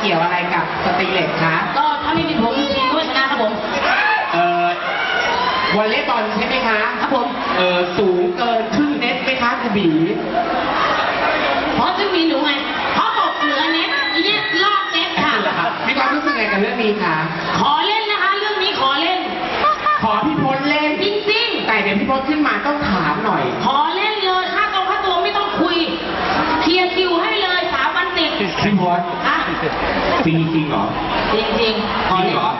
เกี่ยวอะไรกับสตรีเหล็กคะก็ถ้าไม่มีผมทีมก็ไม่ชนะครับผมเอ่อวอลเลย์บอลใช่ไหมคะครับผมเอ่อสูงเกินครึ่งเมตรไหมคะครูบีเพราะซึ่งมีหนูไงเพราะบอกเหนือเน็ตอีเนี่ยรอบเน็ตค่ะ มีความรู้สึกไงกับเรื่องนี้คะขอเล่นนะคะ เรื่องนี้ขอเล่น ขอพี่พลเล่นจริงแต่เดี๋ยวพี่พลขึ้นมาต้องถามหน่อย ๆ ขอเล่นเลยค่าตรงค่าตัวไม่ต้องคุย เคลียร์คิวให้เลยสามวันติดพี่พล อะ ปีจริงเหรอจริงๆขอจริงเล่นเหรอ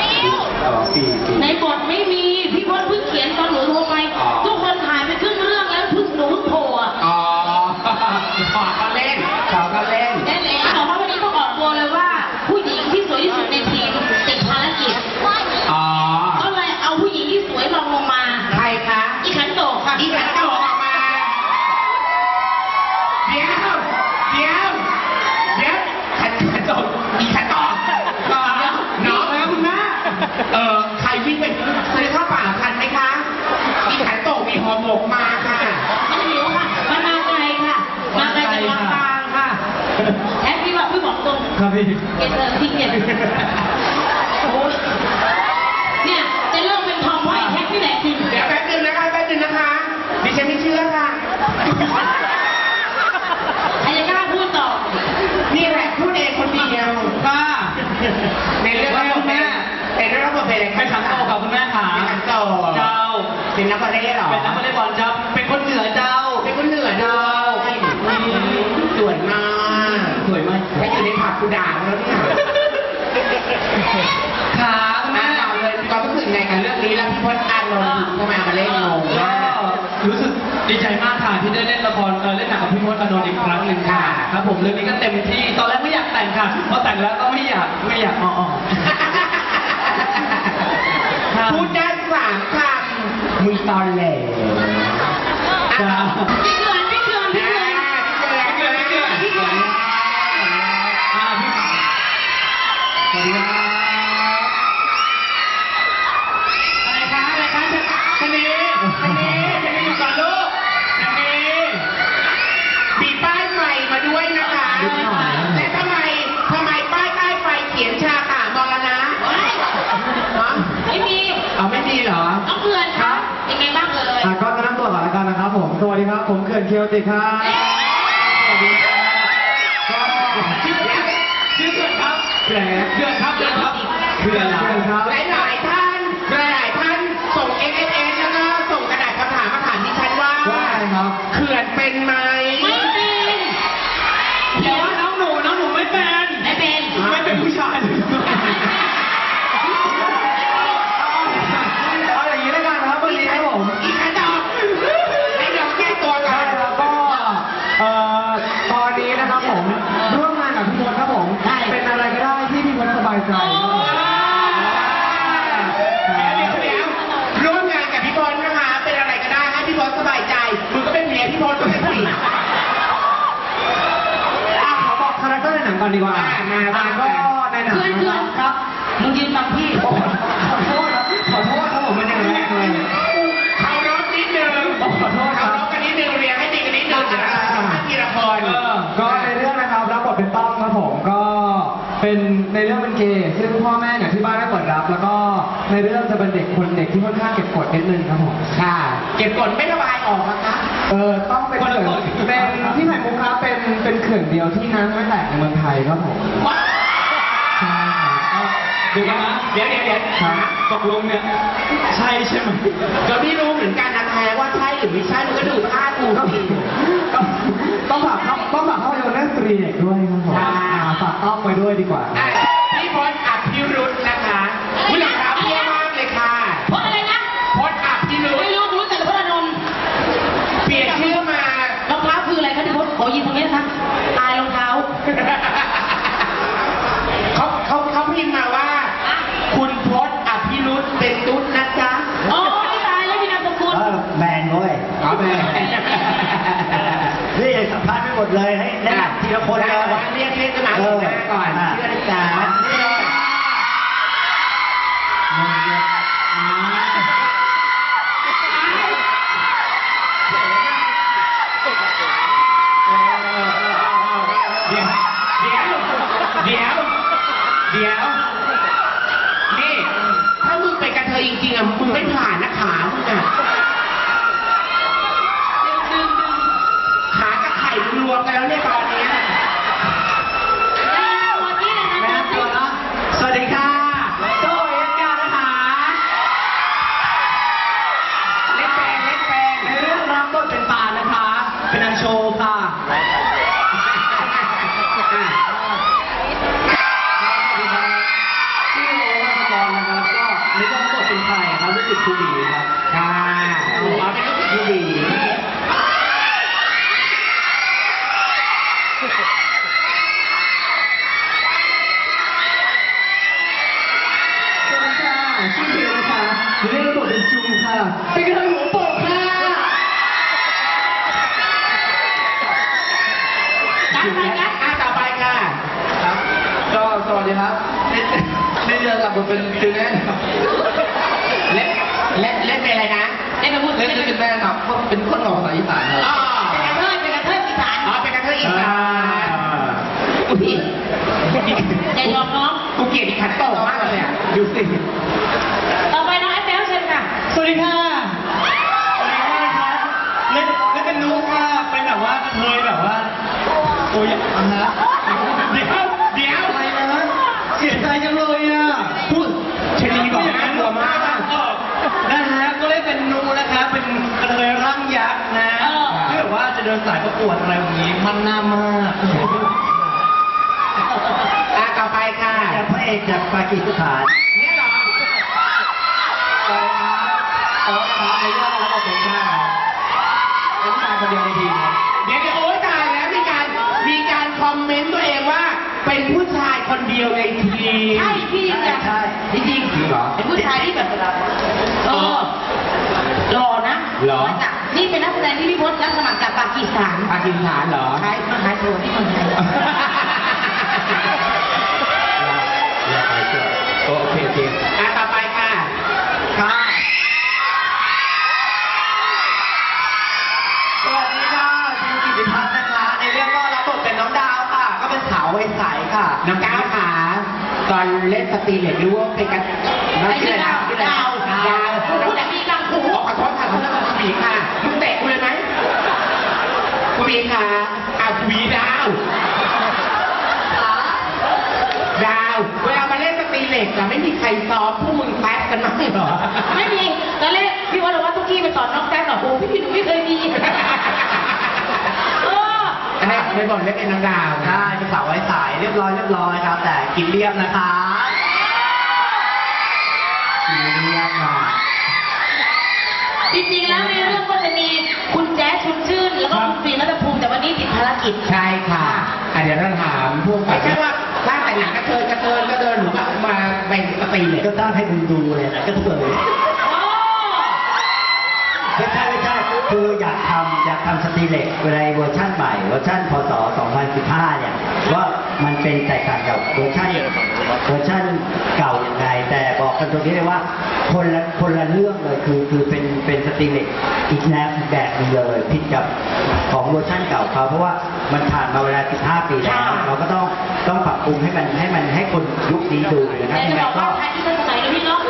มิวอ๋อปีจริงในบทไม่มี พี่พลเพิ่งเขียนตอนหนูโทรไปอ๋อทุกคนถ่ายไป อหมกมาค่ะมันหิวค่ะมันมาไกลค่ะ มาไกลจากลำปางค่ะแท็กพี่ว่าพี่บอกตรงครับพี่เก็บเลยพี่เก็บโอ้ยเนี่ยจะเริ่มเป็นทอมไว้แท็กพี่แหละจริงเดี๋ยวแป๊บนึงนะคะแป๊บนึงนะคะดิฉันไม่เชื่อค่ะใครจะกล้าพูดต่อนี่แหละพูดเองคนเดียวค่ะในเรื่องรับบทเป็นในเรื่องรับบทเป็นอะไรคะเป็นขันโตกับคุณแม่ขา เป็นขันโต เจ้า เป็นนักบอลเล่เหรอเป็นนักวอลเลย์บอลเจ้าเป็นคนเหนือเจ้า เป็นคนเหนือเจ้าสวยมากสวยมากถ้าอยู่ในผับกูด่ามึงแล้วเนี่ยขาคุณแม่แม่เราเลยก็รู้สึกไงกับเรื่องนี้แล้วพี่พจน์อานนท์เข้ามามาเล่นงงก็มากรู้สึกดีใจมากค่ะที่ได้เล่นละครเออเล่นหนังกับพี่พจน์อานนท์อีกครั้งหนึ่งค่ะครับผมเรื่องนี้ก็เต็มที่ตอนแรกไม่อยากแต่งค่ะพอแต่งแล้วก็ไม่อยากไม่อยากอ๋ออ๋อครับพูดได้สามคำ มึง ครับผม สวัสดีครับ ผมเขื่อนเคียวติครับ สวัสดีครับก็ชื่อชื่อเขื่อนครับแผลเขื่อนครับเขื่อนครับเขื่อนเหรอเขื่อนครับ หลายหลายๆท่านหลายหลายๆท่านส่ง SMS แล้วก็ส่งกระดาษคำถามมาถามดิฉันว่าว่าอะไรครับ เขื่อนเป็นไหมไม่เป็นเดี๋ยวว่าน้องหนูน้องหนูไม่เป็น ไม่เป็น ไม่เป็นผู้ชายเลย เอาอย่างนี้แล้วกันนะครับวันนี้ครับผม อีกกระดอกให้เราแก้ตัวก่อ ใช่ น แล้วก็เอ่อตอนนี้นะครับผม ร่วมงานกับพี่มดครับผม เป็นอะไรก็ได้ที่พี่มดสบาย ใจเดี๋ยวเดี๋ยวเดี๋ยวร่วมงานกับพี่บอลนะคะ เป็นอะไรก็ได้ให้พี่บอลสบายใจมึงก็เป็นเมียพี่บอลก็เป็นผู้หญิงอะขอบอกคาแรคเตอร์ในหนังก่อนดีกว่าอะมามาอะก็ในหนังเพื่อนนะเพื่คอรันบครับมึงยืนฟังพี่ขอโทษครับขอโทษครับผมเป็นอย่างแรกเลยเคารพนิดนึงขอโทษคเคารับรพกันนิดนึงเรียนให้ดีกันนิดนึงนะทีละคนเออก็ ในเรื่องเป็นเกย์ซึ่งพ่อแม่เนี่ยที่บ้านไม่เปิดรับ แล้วก็ในเรื่องจะเป็นเด็กคนเด็กที่ค่อนข้างเก็บกดนิดนึงครับผมค่ะ เก็บกดไม่ระบายออกนะคะ เออต้องเป็นคนละเขื่อนคนเป็นที่ไข่มุกครับเป็นเป็นเขื่อนเดียวที่น้ำไม่แตกในเมืองไทยครับผมว้าวใช่ครับเดี๋ยวนะเดี๋ยวเดี๋ยวเดี๋ยวครับตกลงเนี่ยใช่ใช่ไหมก็พี่รู้เหมือนกันนะแท้ว่าใช่หรือไม่ใช่มึงก็ดูท่ากูก็สิต้องต้องฝากต้องฝากภาพยนตร์เรื่องสตรีเด็กด้วยครับผม ใช่ อ่าฝากต้อมไปด้วยดีกว่า อะพี่พจน์อภิรุธนะคะคุณหลังรับเยอะมากเลยค่ะเพราะอะไรนะพจน์อภิรุธไม่รู้รู้แต่พระนนท์เปลี่ยนชื่อมา รองเท้าคืออะไรคะที่พจน์ขอยืนตรงนี้นะคะตายรองเท้า เขาเขาเขาพิมพ์มาว่าคุณพจน์อภิรุธเป็นตุ๊ดนะจ๊ะ โอ้ยตายแล้วมีนามสกุลแบนด้วยอ๋อ แม่ดเลยให้แนะนำทีละคนเลยเรียกเรียกกันมาหน้าก่อนเชื่อนะจ๊ะ ครับรู้สึกครูหมีครับค่ะเอาเอาเป็นลูกผู้หญิงสวัสดีค่ะชื่อเบลนะคะในเรื่องรับบทเป็นจูค่ะ เป็นกระเทยหัวโปกค่ะ อะต่อไปค่ะ ครับก็สวัสดีครับในในเรื่องรับบทเป็นจูเน่ครับ เล่นเล่นเล่นเป็นอะไรนะ เล่นเป็นผู้ เล่น เป็นแม่ครับก็เป็นคนของภาษาอีสานครับอ๋อเป็นกระเทยเป็นกระเทยอีสานอ๋อเป็นกระเทยอีสานอุ้ยอย่ายอมน้อง กูเกลียดอีขันโตมากเลยอะดูสิต่อไปน้องแอปเปิลเชิญค่ะสวัสดีค่ะ สวัสดีค่ะเล่นเล่นเป็นนุ๊กค่ะเป็นแบบว่ากระเทยแบบว่าโอ้ยอะฮะ เดี๋ยวเดี๋ยว อะไรนะเสียใจจังเลยอะ พูดชนีบอกน่ากลัวมาก นะฮะ ก็ เล่นเป็นนูนะคะ เป็นกระเทยร่างยักษ์นะเออที่แบบว่าจะเดินสายประกวดอะไรแบบนี้ มันหน้ามากอะต่อไปค่ะจากพระเอกจากปากีสถานเนี่ยเหรออ๋อครับในเรื่องแล้วก็เป็นชาติครับเป็นผู้ชายคนเดียวในทีมครับเดี๋ยวเดี๋ยวโอ๊ยตายแล้วมีการมีการคอมเมนต์ตัวเองว่า เป็นผู้ชายคนเดียวในทีมใช่พี่จริงจ้ะใช่จริงจริงจริงเหรอ เป็นผู้ชายที่แบบเออหล่อนะเหรอ มาจากนี่เป็นนักแสดงที่พี่พจน์รับสมัครจากปากีสถานปากีสถานเหรอใช่มาหาตัวที่เมืองไทยโอเคโอเคอะต่อไป ค่ะน้องก้าวขาตอนเล่นสตรีเหล็กรู้ว่าเป็นกันน้องชื่ออะไรนะชื่ออะไรดาวดาวพูดแต่มีกังฟูขอโทษค่ะขอโทษค่ะคุณหมีค่ะมึงเตะกูเลยไหมคุณหมีค่ะอ้าวคุณหมีดาวดาวเวลามาเล่นสตรีเหล็กอะไม่มีใครซ้อมพวกมึงแป๊กกันมั้งเหรอไม่มีตอนแรกพี่ว่าเราว่าทุกที่ไปสอนน้องแจ๊คหรอโอ้พี่พี่หนูไม่เคยมี เอออันนี้ไม่บอกเล่นเป็นน้องดาวใช่เป็นสาวไว้สายเรียบร้อยเรียบร้อยครับ แต่กินเรียบนะคะกินเรียบหน่อยจริงๆแล้วในเรื่องก็จะมีคุณแจ๊สชุนชื่น แล้วก็คุณฟิล์มรัตภูมิแต่วันนี้ติดภารกิจ ใช่ค่ะอะเดี๋ยวเราถามพวกไม่ใช่ว่าถ้าแต่งหนังกระเทยกระเทยก็เดินหรือมามาเป็นสตรีเหล็กก็ตั้งให้มึงดูเลยนะก็เสย คืออยากทำอยากทำสตรีเหล็กในเวอร์ชั่นใหม่เวอร์ชั่นพศ 2015 เนี่ยว่ามันเป็นแตกต่างกับเวอร์ชันเวอร์ชันเก่ายังไงแต่บอกกันตรงนี้เลยว่าคนละคนละเรื่องเลยคือคือเป็นเป็นสตรีเหล็กอีกแนวอีกแบบหนึงเลยผิดกับของเวอร์ชันเก่าเขาเพราะว่ามันผ่านมาเวลา 15 ปีแล้วเราก็ต้องต้องปรับปรุงให้มันให้มันให้คนยุคนี้ดูนะครับแต่ยังจะไงบอก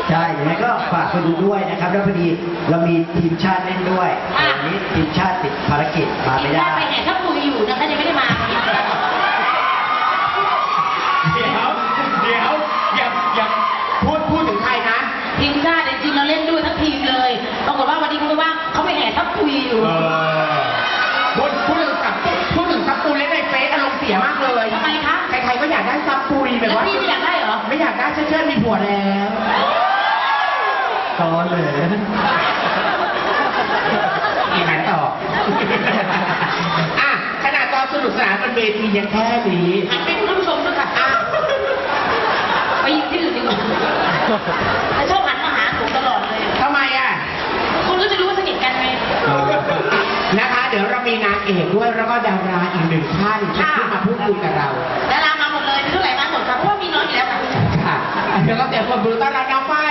ใช่ยังไงก็ฝากไปดูด้วยนะครับ แล้วพอดีเรามีทีมชาติเล่นด้วยอะ วันนี้ทีมชาติติดภารกิจมาไม่ได้ไปแห่ถ้าคุยอยู่นะคะยังไม่ได้มาเดี๋ยวเดี๋ยวอย่าอย่าพูดพูดถึงใครนะทีมชาติจริงๆเราเล่นด้วยทั้งทีมเลยปรากฏว่าวันนี้เขาไม่ว่างเขาไปแห่ทัพคุยอยู่เออพูดพูดถึงซับพูดถึงซับปูเล่นในเฟซอารมณ์เสียมากเลยทำไมคะใครๆก็อยากได้ซับปุยแบบแล้วว่าพี่ไม่อยากได้เหรอไม่อยากได้เชิญๆมีผัวแล้ว ซ้อนเลยอีกไหนต่ออะขนาดตอนสนุกสนานบนเวทียังแค่นี้หันไปดูท่านผู้ชมด้วยค่ะอะไปยิงที่อื่นดีกว่าแต่ชอบหันมาหาผมตลอดเลย ทำไมอะคนก็จะรู้ว่าสนิทกันไงคนะคะ เดี๋ยวเรามีนางเอกด้วยแล้วก็ดาราอีกหนึ่งท่านที่ขึ้นมาพูดคุยกับเรา ดารามาหมดเลยเท่าไหร่มาหมดค่ะเพราะว่ามีน้อยอยู่แล้วค่ะ ค่ะเดี๋ยวก็เสียงปรบมือต้อนรับน้องฝ้าย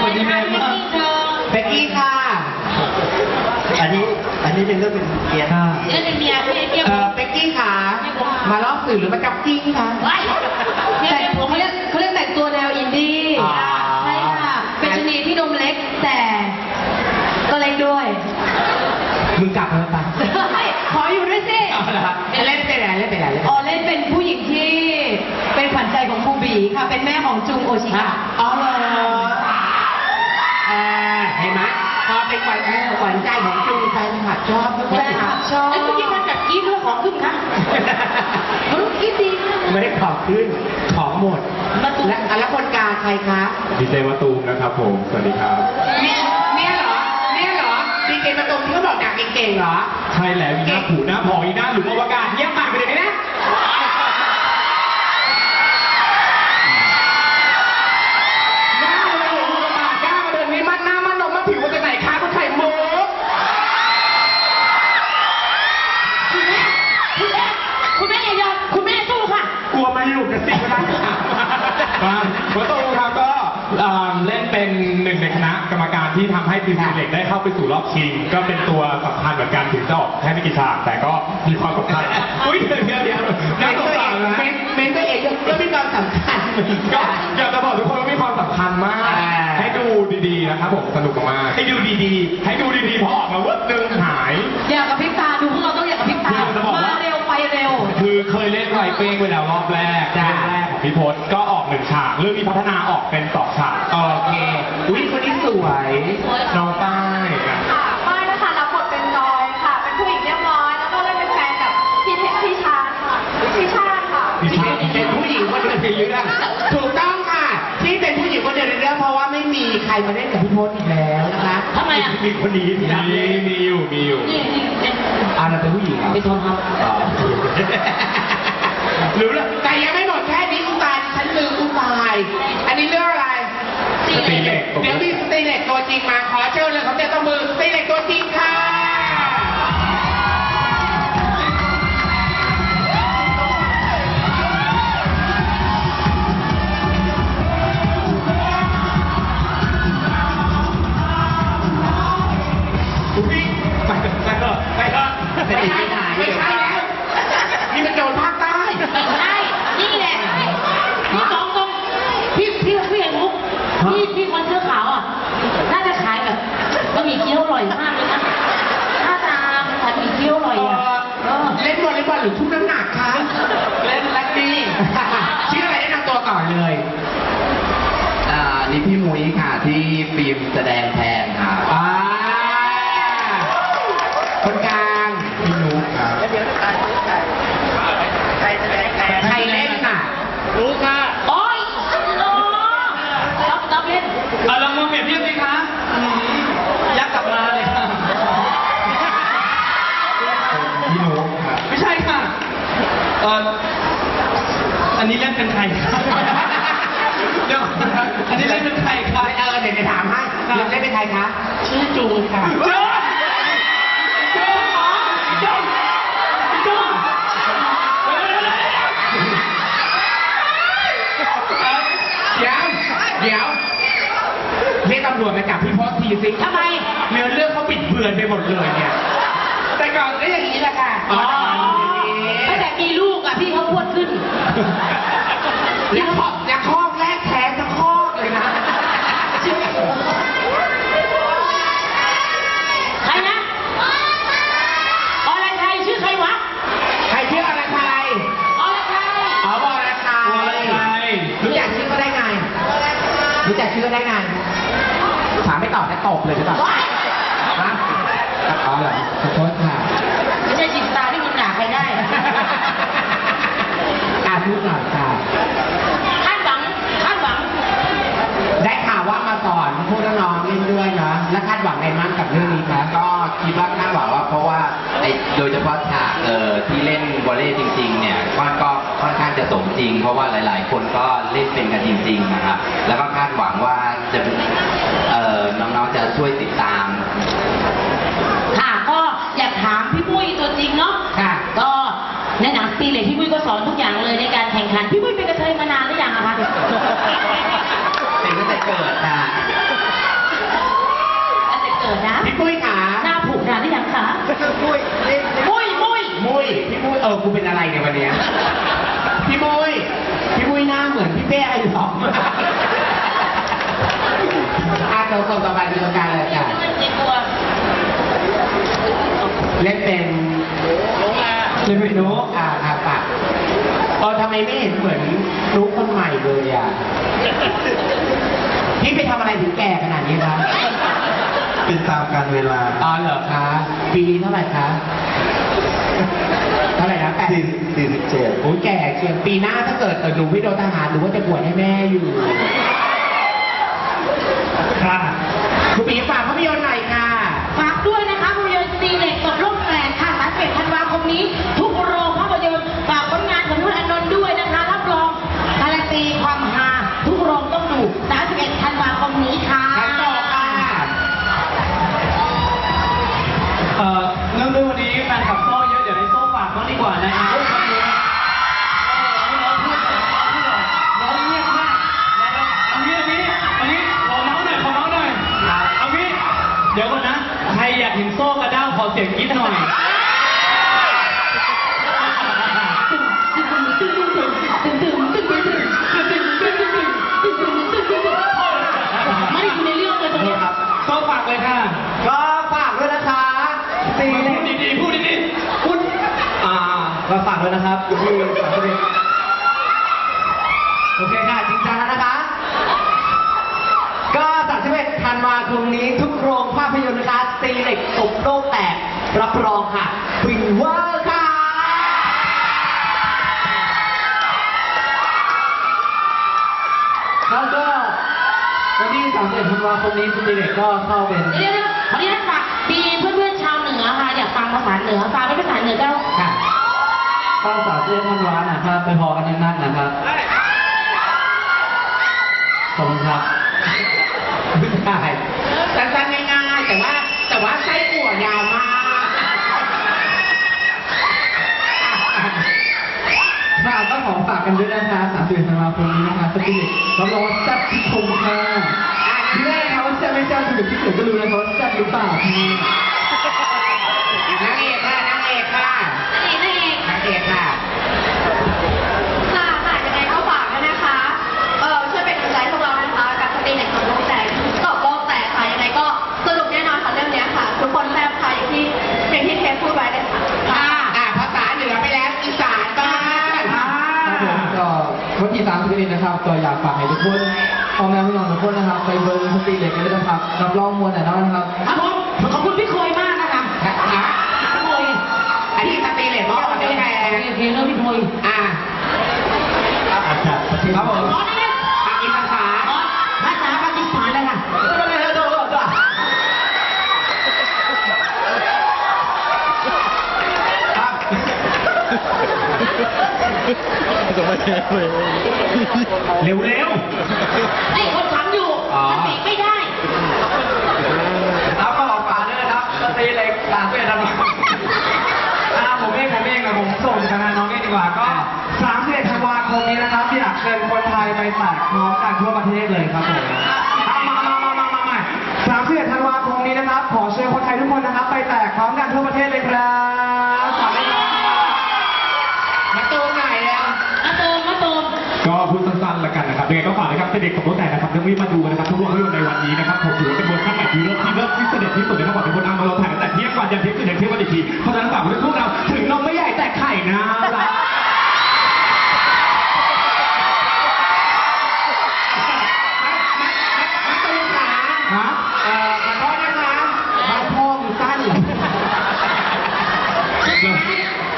คนนี้แม่มากเบ็กกี้ค่ะ อันนี้อันนี้เป็นเรื่องเป็นเกียร์ห้าเดี๋ยวเป็นเมียเมียเมียเอ่อเบ็กกี้ค่ะ มารอบสื่อหรือมาจับกิ้งคะไว้เมียแต่เป็นผมเขาเรียกเขาเรียกแต่งตัวแนวอินดี้อ่าใช่ค่ะเป็นชนีที่นมเล็กแต่ก็เล็กด้วย มึงกลับมาปะขออยู่ด้วยสิเล่นเป็นอะไรเล่นเป็นอะไรเล่นเป็นอ๋อะอไรเล่นเป็นผู้หญิงที่เป็นขวัญใจของครูบีค่ะ เป็นแม่ของจุงโอชิฮะกะอ๋อเหรอเอ่อเห็นไหมพอเป็นขวัญใจขวัญใจของจูแฟนคลับชอบทุกคนแฟนคลับชอบไอ้คุณยิ่งมันแบบกี้เรื่องของขึ้นค่ะมันกี้ดีมากไม่ได้ของขึ้นของหมดมาตูมและแล้วคนกลางใครคะดีเจมะตูมนะครับผม สวัสดีครับเนี่ยเนี่ยเหรอเนี่ยเหรอดีเจมาตรงที่เขาบอกดักเก่งๆเหรอ ใช่แล้วมีหน้าผูหน้าพองอีหน้าหลุมอวกาศเงียบปาก ที่ทำให้ทีมเหล็กได้เข้าไปสู่รอบชิง ก็เป็นตัวสำคัญเหมือนกันถึงจะออกแค่ไม่กี่ฉากแต่ก็มีความสำคัญอุ้ยเดี๋ยวเดี๋ยวเดี๋ยวเมน่านสตังวเอสารงนะเมนเมนตัวเองก็มีความสำคัญเหมือนก็กันอยากจะบอกทุกคนว่ามีความสำคัญมากอ่าให้ดูดีๆนะครับผมสนุกมากๆให้ดูดีๆ ให้ดูดีๆพอออกมาวุ้บนึงหาย อยากกับพริบตาดูพวกเราต้องอยากกับพริบตาคือจะบอกว่า มาเร็วไปเร็ว คือเคยเล่นไรเป้งไปแล้วรอบแรกจ้ะ เรื่องแรกของพี่พศก็ออกหนึ่งฉาก เรื่องนี้พัฒนาออกเป็นสองฉาก โอเค อุ้ยคนนี้สวยน้องป้ายอะค่ะป้ายนะคะรับบทเป็นจอยค่ะ เป็นผู้หญิงเรียบร้อย แล้วก็เล่นเป็นแฟนกับพี่เพชรพี่ชาญค่ะพี่ชาญค่ะพี่ชาเป็นผู้หญิงคนเดียวในเรื่องถูกต้องค่ะ ที่เป็นผู้หญิงคนเดียวในเรื่องเพราะว่าไม่มีใครมาเล่นกับพี่พศอีกแล้วนะคะทำไมอะ มีคนนี้มีมีอยู่มีอยู่นี่นี่เป็นอ่าเราเป็นผู้หญิงเหรอเป็นทองครับอ๋อรู้แล้วแต่ยังไม่หมดแค่นี้อุตายฉันลืมอุตาย อันนี้เรื่องอะไรส ตีเล็ก เดี๋ยวมีสตีเล็กตัวจริงมาขอเชิญเลยเขาจะต้องมือสตีเล็กตัวจริงค่ะ นี้ค่ะที่ฟิล์มแสดงแทนค่ะ อ่าคนกลาง พี่นุ๊กครับ ใครเล่นน่ะ รู้ค่ะ โอ้ยโอ้รับรับเล่น เอาลองมาเปรียบเทียบสิคะอืมยักษ์กลับมาเลยค่ะ พี่นุ๊กครับ ไม่ใช่ค่ะ เอออันนี้เล่นเป็นใครครับเดี๋ยวอันนี้เล่นเป็นใครครับ เออเดี๋ยวจะถามให้เล่นเป็นใคร คะชื่อจูนค่ะ เจ้าเจ้าหมอเจ้าเจ้าเดี๋ยว เดี๋ยว เดี๋ยวเรียกตำรวจมาจับพี่พศทีสิ ทำไม เนื้อเรื่องเขาปิดเบือนไปหมดเลยเนี่ย แต่ก่อนก็อย่างนี้แหละค่ะ อ๋อตั้งแต่มีลูกอะพี่เขาอ้วนขึ้น แล้วข้อแล้วข้อแรกแท้ทั้งข้อเลยนะ ใครนะอรไทยชื่อใครวะ ใครชื่ออะไรใคร อรไทย อ๋อบอลไท โอ้ย ย ใคร รู้จักชื่อเขาได้ไง รู้จักชื่อเขาได้ไง ถามไม่ตอบแล้วตบเลยใช่ป่ะ ว้าย ฮะอ๋อเหรอขอโทษค่ะ ไม่ใช่จิตตาที่มึงด่าใครได้ อาพูดหน่อยค่ะ คาดหวังคาดหวัง ได้ข่าว ว่ามาสอนพวกน้องๆเล่นด้วยเนาะและคาดหวังอะไรมั่งกับเรื่องนี้คะ ก็คิดว่าคาดหวังว่าเพราะว่าไอ้ โดยเฉพาะฉากเอ่อที่เล่นวอลเลย์จริงๆเนี่ยว่าก็ค่อนข้างจะสมจริง เพราะว่าหลาย ๆ คนก็เล่นเป็นกันจริงๆนะครับแล้วก็คาดหวังว่าจะเอ่อน้องๆจะช่วยติดตาม ค่ะก็อยากถามพี่ปุ้ยตัวจริงเนาะค่ะ ก็ในหนังสตีเหล็กพี่ปุ้ยก็สอนทุกอย่างเลยในการแข่งขันพี่ปุ้ยเป็นกระเทยมานานหรือยังอะคะเป็นตั้งแต่เกิดค่ะ ตั้งแต่เกิดนะ พี่ปุ้ยขาหน้าผูกนานหรือยังคะ ปุ้ยนี่ปุ้ยปุ้ยมุ้ยพี่มุ้ยเออกูเป็นอะไรเนี่ยวันเนี้ยพี่มุ้ยพี่มุ้ยหน้าเหมือนพี่เป้ไอ้หลอกอาเราส่งต่อไปดูตรงกลางเลยจ้ะมันเจ็บตัวเล่นเป็นเล่นเป็นนุ๊กอ่าครับปะเออทำไมไม่เห็นเหมือนนุ๊กคนใหม่เลยอะพี่ไปทำอะไรถึงแก่ขนาดนี้คะ เป็นตามการเวลาอ๋อเหรอคะปีนี้เท่าไหร่คะเท่าไหร่นะแปดสี่สี่สิบเจ็ดโอ้ยแก่เชียงปีหน้าถ้าเกิดเออหนูไม่โดนทหารหนูก็จะบวชให้แม่อยู่ค่ะคุณปีฝ คมนี้ทุกโรงภาพยนตร์นะคะตีเหล็กตบโลกแตกรับรองค่ะฟินเวอร์ค่ะแล้วก็วันที่31ธันวาคมนี้สตีเล็กก็เข้าเป็นเดี๋ยวเดี๋ยวขออนุญาตฝากมีเพื่อนๆชาวเหนือค่ะอยากฟังภาษาเหนือฟังเป็นภาษาเหนือเจ้าค่ะข้าวสารเส้นธันวานะครับไปพอกันนั่นๆนะครับขอบคุณครับได้ สั้นๆง่ายๆ แต่ว่าแต่ว่าไส้อั่วยาวมากฝากต้องขอฝากกันด้วยนะคะ31ธันวาคมนี้นะคะสตีเล็กรับรองว่าแซ่บทุกคนค่ะที่แรกเขาจะไม่แซ่บถึงที่สุดก็รู้นะเขาแซ่บหรือเปล่าค่ะนางเอกค่ะนางเอกค่ะนี่นี่เองนางเอกค่ะค่ะ วันที่3สิบเอ็ดนะครับก็อยากฝากให้ทุกคนพ่อแม่พี่น้องทุกคนนะครับ ไปเบิร์สตีเล็กกันด้วยนะครับรับรองมวลแน่นอนนะครับครับผมขอบคุณพี่โคยมากนะคะอะพี่โคยอันนี้สตรีเลทมอบมาเป็นแฟนโอเคเรื่องพี่โคยอ่าอาจารย์ประเทศครับผมขอได้ไหมอะอีภาษาขอภาษาปากีสถานเลยค่ะ เร็วเร็วไอ้คนถามอยู่อ๋อสติไม่ได้ครับก็ขอฝากด้วยนะครับสตรีเล็กสามสิบเอ็ดธันวาคมอ่าผมเองผมเองนะผมส่งทางน้องเองดีกว่าก็สามสิบเอ็ดธันวาคมนี้นะครับอยากเชิญคนไทยไปแตกพร้อมกันทั่วประเทศเลยครับผมเอามามามามามามาสามสิบเอ็ดธันวาคมนี้นะครับ ขอเชิญคนไทยทุกคนนะครับ ไปแตกพร้อมกันทั่วประเทศเลยครับฝากด้วยครับ มาตูมหน่อยแล้ว มาตูมมาตูม ก็พูดสั้นๆแล้วกันนะครับ ยังไงก็ฝากนะครับเสด็จของรถแต่นะครับเรื่งนี้มาดูนะครับทุกโรงภาพยนตร์ในวันนี้นะครับผมถือว่าเป็นบทขั้นใหม่ที่เลิศที่เลิศที่เสด็จที่สุดเลยนะครับบอกทุกคนเอามาเราถ่ายตั้งแต่เที่ยงวันยันเที่ยงคืนยันเที่ยงวันอีกทีเพราะฉะนั้นฝากไว้ด้วยพวกเราถึงนมไม่ใหญ่แต่ไข่นะรัก มาตูมขา ฮะ เอ่อขอโทษนะคะบ้านพ่อมึงสั้นเหรอ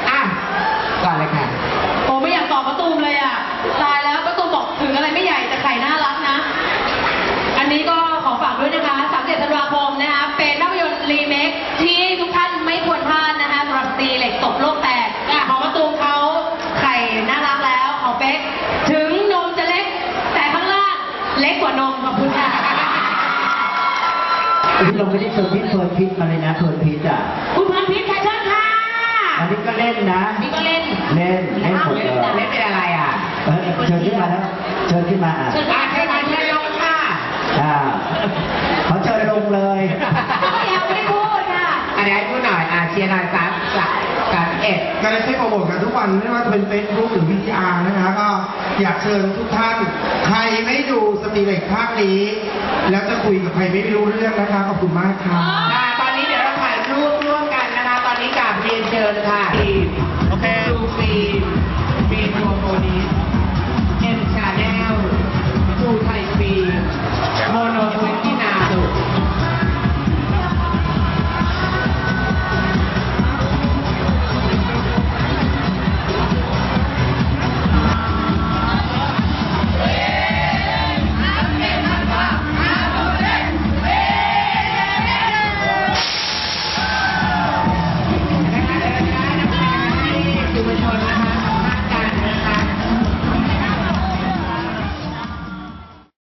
อะก่อนเลยค่ะ โอ้ไม่อยากตอบประตูมเลยอะ ตายแล้วประตูมบอกถึงอะไรไม่ใหญ่แต่ไข่น่ารักนะ อันนี้ก็ ที่ เราไม่ได้เฟิร์นพิษเฟิร์นพิษมาเลยนะเฟิร์นพิษอะคุณพรพิษค่ะเชิญค่ะอันนี้ก็เล่นนะ นี่ก็เล่น เล่นเล่นหมดเลยเล่นเป็นอะไรอะเออเชิญขึ้นมาแล้วเชิญขึ้นมาอะเชิญอะค่ะเชิญมาเชิญลงค่ะอ่าเขาเชิญลงเลยไม่เอาไม่พูดค่ะอันนี้ให้พูดหน่อยอะเชียร์หน่อยสามสาม สามเอ็ดการได้โปรโมทกันทุกวันไม่ว่าจะเป็น Facebook หรือ VTR นะคะก็อยากเชิญทุกท่าน ใครไม่ดูสตรีเหล็กภาคนี้ แล้วจะคุยกับใครไม่รู้เรื่องนะคะขอบคุณมากค่ะอะตอนนี้เดี๋ยวเราถ่ายรูปร่วมกันนะคะ ตอนนี้กราบเรียนเชิญค่ะ